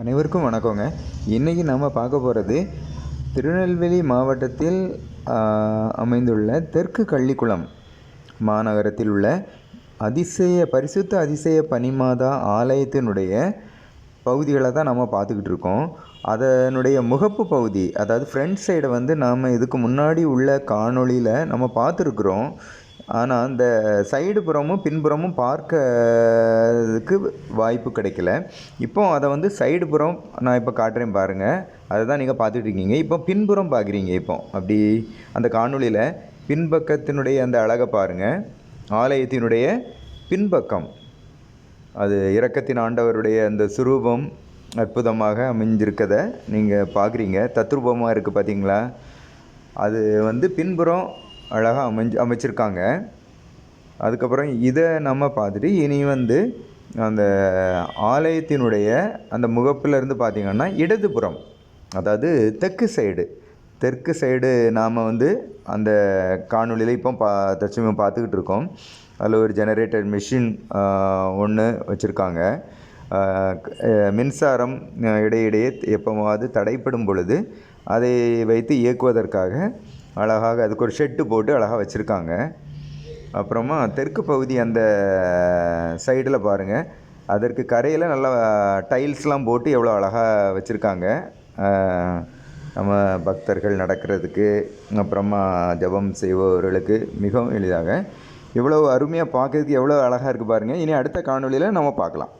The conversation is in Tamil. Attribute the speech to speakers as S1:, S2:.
S1: அனைவருக்கும் வணக்கங்க. இன்றைக்கி நம்ம பார்க்க போகிறது திருநெல்வேலி மாவட்டத்தில் அமைந்துள்ள தெற்கு கள்ளிக்குளம் மாநகரத்தில் உள்ள அதிசய பரிசுத்த அதிசய பனிமாதா ஆலயத்தினுடைய பகுதிகளை தான் நம்ம பார்த்துக்கிட்டு இருக்கோம். அதனுடைய முகப்பு பகுதி அதாவது ஃப்ரண்ட் சைடை வந்து நாம் இதுக்கு முன்னாடி உள்ள காணொளியில் நம்ம பார்த்துருக்குறோம். ஆனால் அந்த சைடு புறமும் பின்புறமும் பார்க்கறதுக்கு வாய்ப்பு கிடைக்கல. இப்போ அதை வந்து சைடு புறம் நான் இப்போ காட்டுறேன் பாருங்கள் அதை தான் நீங்கள் பார்த்துட்டு இருக்கீங்க. இப்போ பின்புறம் பார்க்குறீங்க இப்போ. அப்படி அந்த காணொளியில் பின்பக்கத்தினுடைய அந்த அழகை பாருங்கள் ஆலயத்தினுடைய பின்பக்கம். அது இறக்கத்தின் ஆண்டவருடைய அந்த சுரூபம் அற்புதமாக அமைஞ்சிருக்கதை நீங்கள் பார்க்குறீங்க. தத்ரூபமாக இருக்குது பார்த்தீங்களா அது வந்து பின்புறம் அழகாக அமைஞ்சு அமைச்சிருக்காங்க. அதுக்கப்புறம் இதை நம்ம பார்த்துட்டு இனி வந்து அந்த ஆலயத்தினுடைய அந்த முகப்பிலேருந்து பார்த்திங்கன்னா இடதுபுறம் அதாவது தெற்கு சைடு. தெற்கு சைடு நாம் வந்து அந்த காணொலியில் இப்போ பா தற்சமயம் பார்த்துக்கிட்டு இருக்கோம். அதில் ஒரு ஜெனரேட்டர் மிஷின் ஒன்று வச்சுருக்காங்க. மின்சாரம் இடையிடையே எப்போவாவது தடைப்படும் பொழுது அதை வைத்து இயக்குவதற்காக அழகாக அதுக்கு ஒரு ஷெட்டு போட்டு அழகாக வச்சுருக்காங்க. அப்புறமா தெற்கு பகுதி அந்த சைடில் பாருங்கள் அதற்கு கரையில் நல்லா டைல்ஸ்லாம் போட்டு எவ்வளோ அழகாக வச்சுருக்காங்க. நம்ம பக்தர்கள் நடக்கிறதுக்கு அப்புறமா ஜெபம் செய்பவர்களுக்கு மிகவும் எளிதாக. இவ்வளோ அருமையாக பார்க்கறதுக்கு எவ்வளோ அழகாக இருக்குது பாருங்கள் இனி அடுத்த காணொளியில் நம்ம பார்க்கலாம்.